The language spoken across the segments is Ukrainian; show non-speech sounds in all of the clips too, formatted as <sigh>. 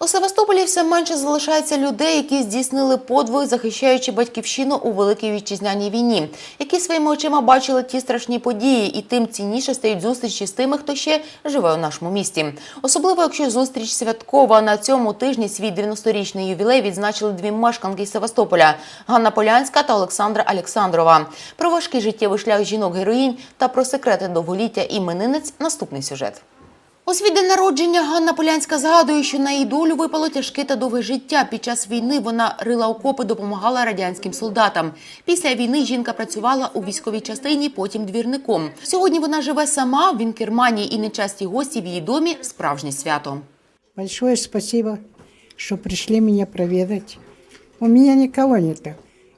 У Севастополі все менше залишається людей, які здійснили подвиг, захищаючи батьківщину у великій вітчизняній війні, які своїми очима бачили ті страшні події, і тим цінніше стають зустрічі з тими, хто ще живе у нашому місті. Особливо, якщо зустріч святкова на цьому тижні свій 90-річний ювілей відзначили дві мешканки Севастополя Ганна Полянська та Олександра Александрова. Про важкий життєвий шлях жінок-героїнь та про секрети довголіття іменинниць наступний сюжет. У свій день народження Ганна Полянська згадує, що на її долю випало тяжке та довге життя. Під час війни вона рила окопи, допомагала радянським солдатам. Після війни жінка працювала у військовій частині, потім двірником. Сьогодні вона живе сама в Вінкермані і нечасті гості в її домі справжнє свято. Большое спасибо, что пришли меня проведать. У меня никого нету.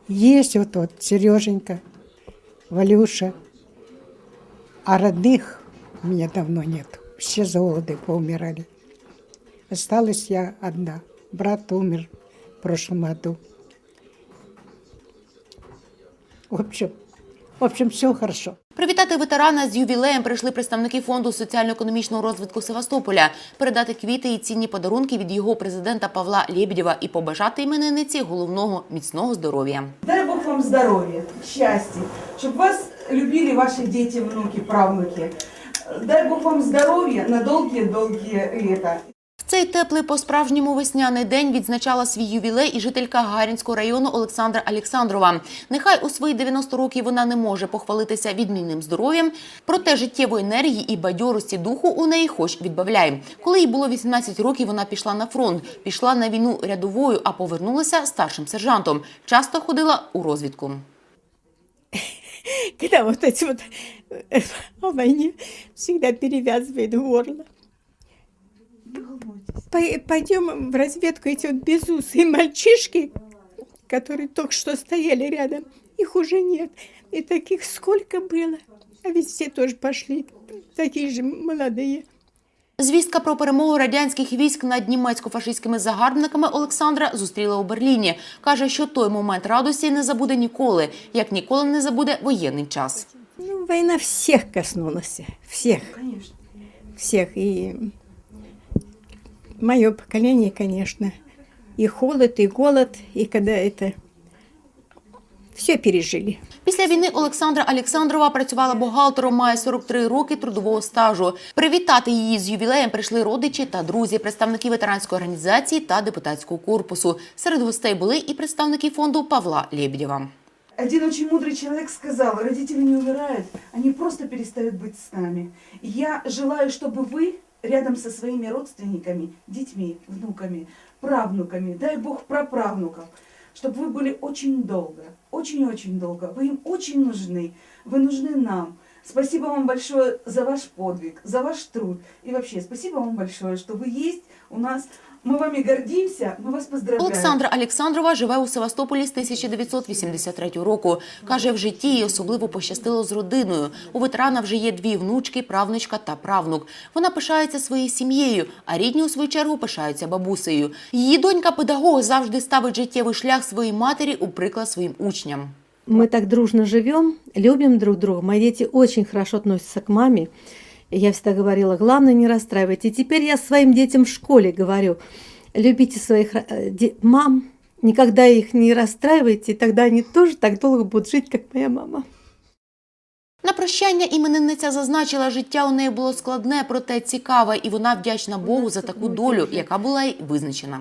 Есть вот, вот Сереженька, Валюша, а родных у меня давно нет. Все за голоды поумирали. Осталась я одна. Брат умер в прошлом году. В общем, в общем, все хорошо. Привітати ветерана з ювілеєм прийшли представники фонду соціально-економічного розвитку Севастополя, передати квіти і цінні подарунки від його президента Павла Лєбідєва і побажати іменинниці головного міцного здоров'я. Дай Бог вам здоровья, счастья, чтобы вас любили ваши дети, внуки, правнуки. Дай Бог вам здоровья на долгие-долгие лета. В цей теплий по-справжньому весняний день відзначала свій ювілей і жителька Гагарінського району Олександра Александрова. Нехай у свої 90 років вона не може похвалитися відмінним здоров'ям, проте життєвої енергії і бадьорості духу у неї хоч відбавляє. Коли їй було 18 років, вона пішла на фронт, пішла на війну рядовою, а повернулася старшим сержантом. Часто ходила у розвідку. когда вот эти вот <laughs> э, о войне всегда перевязывает горло. Пой- Пойдем в разведку, эти вот безусые мальчишки, которые только что стояли рядом, их уже нет. И таких сколько было. А ведь все тоже пошли, такие же молодые. Звістка про перемогу радянських військ над німецько-фашистськими загарбниками Олександра зустріла у Берліні. Каже, що той момент радості не забуде ніколи, як ніколи не забуде воєнний час. Война всех коснулась, всех. Конечно. всех. И мое поколение, конечно, и холод, и голод, и когда это все пережили. Після війни Олександра Александрова працювала бухгалтером, має 43 роки трудового стажу. Привітати її з ювілеєм прийшли родичі та друзі, представники ветеранської організації та депутатського корпусу. Серед гостей були і представники фонду Павла Лєбідєва. Один очень мудрый человек сказал, родители не умирают, они просто перестают быть с нами. Я желаю, чтобы вы рядом со своими родственниками, детьми, внуками, правнуками, дай Бог праправнуков, чтобы вы были очень долго, очень-очень долго. Вы им очень нужны, вы нужны нам. Спасибо вам большое за ваш подвиг, за ваш труд. И вообще, спасибо вам большое, что вы есть у нас. Мы вами гордимся, мы вас поздравляем. Олександра Александрова живе у Севастополі з 1983 року. Каже, в житті їй особливо пощастило з родиною. У ветерана вже є дві внучки, правнучка та правнук. Вона пишається своєю сім'єю, а рідні у свою чергу пишаються бабусею. Її донька педагог завжди ставить життєвий шлях своїй матері у приклад своїм учням. Мы так дружно живем, любим друг друга. Мои дети очень хорошо относятся к маме. Я всегда говорила, главное не расстраивать. И теперь я своим детям в школе говорю, любите своих э, мам, никогда их не расстраивайте, и тогда они тоже так долго будут жить, как моя мама. На прощання іменинниця зазначила, життя у неї було складне, проте цікаве, і вона вдячна Богу за таку долю, яка була й визначена.